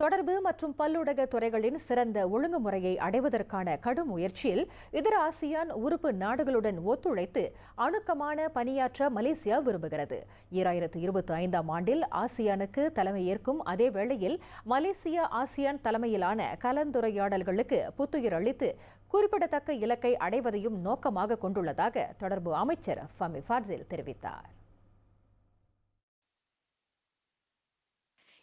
தொடர்பு மற்றும் பல்லுடக துறைகளின் சிறந்த ஒழுங்குமுறையை அடைவதற்கான கடும் முயற்சியில் இதர ஆசியான் உறுப்பு நாடுகளுடன் ஒத்துழைத்து அணுக்கமான பணியாற்ற மலேசியா விரும்புகிறது. ஈராயிரத்து இருபத்தி ஐந்தாம் ஆண்டில் ஆசியானுக்கு தலைமையேற்கும் அதே வேளையில் மலேசியா ஆசியான் தலைமையிலான கலந்துரையாடல்களுக்கு புத்துயிர் அளித்து குறிப்பிடத்தக்க இலக்கை அடைவதையும் நோக்கமாக கொண்டுள்ளதாக தொடர்பு அமைச்சர் ஃபமி ஃபார்சில் தெரிவித்தார்.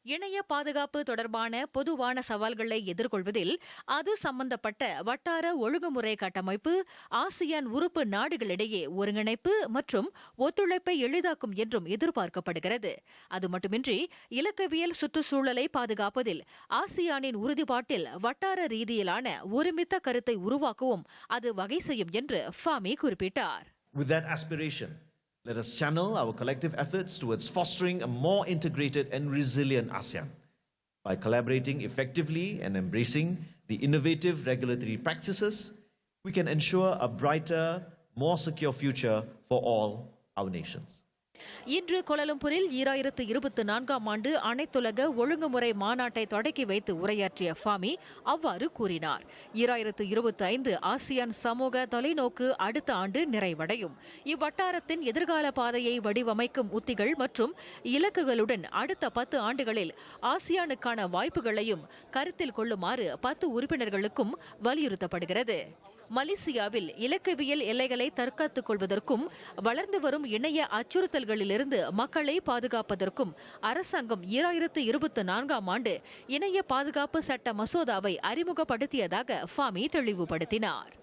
இணைய பாதுகாப்பு தொடர்பான பொதுவான சவால்களை எதிர்கொள்வதில் அது சம்பந்தப்பட்ட வட்டார ஒழுங்குமுறை கட்டமைப்பு ஆசியான் உறுப்பு நாடுகளிடையே ஒருங்கிணைப்பு மற்றும் ஒத்துழைப்பை எளிதாக்கும் என்றும் எதிர்பார்க்கப்படுகிறது. அது மட்டுமின்றி இலக்கவியல் சுற்றுச்சூழலை பாதுகாப்பதில் ஆசியானின் உறுதிப்பாட்டில் வட்டார ரீதியிலான ஒருமித்த கருத்தை உருவாக்கவும் அது வகை செய்யும் என்று ஃபாமி குறிப்பிட்டார். With that aspiration, let us channel our collective efforts towards fostering a more integrated and resilient ASEAN by collaborating effectively and embracing the innovative regulatory practices. We can ensure a brighter, more secure future for all our nations. இன்று கோலாலம்பூரில் ஈராயிரத்து இருபத்தி நான்காம் ஆண்டு அனைத்துலக ஒழுங்குமுறை மாநாட்டை தொடக்கி வைத்து உரையாற்றிய ஃபாமி அவ்வாறு கூறினார். ஈராயிரத்து இருபத்தி ஐந்து ஆசியான் சமூக தொலைநோக்கு அடுத்த ஆண்டு நிறைவடையும். இவ்வட்டாரத்தின் எதிர்கால பாதையை வடிவமைக்கும் உத்திகள் மற்றும் இலக்குகளுடன் அடுத்த பத்து ஆண்டுகளில் ஆசியானுக்கான வாய்ப்புகளையும் கருத்தில் கொள்ளுமாறு பத்து உறுப்பினர்களுக்கும் வலியுறுத்தப்படுகிறது. மலேசியாவில் இலக்கவியல் எல்லைகளை தற்காத்துக் கொள்வதற்கும் வளர்ந்து வரும் இணைய அச்சுறுத்தல் தாக்குதல்களிலிருந்து மக்களை பாதுகாப்பதற்கும் அரசாங்கம் ஈராயிரத்து இருபத்தி நான்காம் ஆண்டு இணைய பாதுகாப்பு சட்ட மசோதாவை அறிமுகப்படுத்தியதாக ஃபாமி தெளிவுபடுத்தினார்.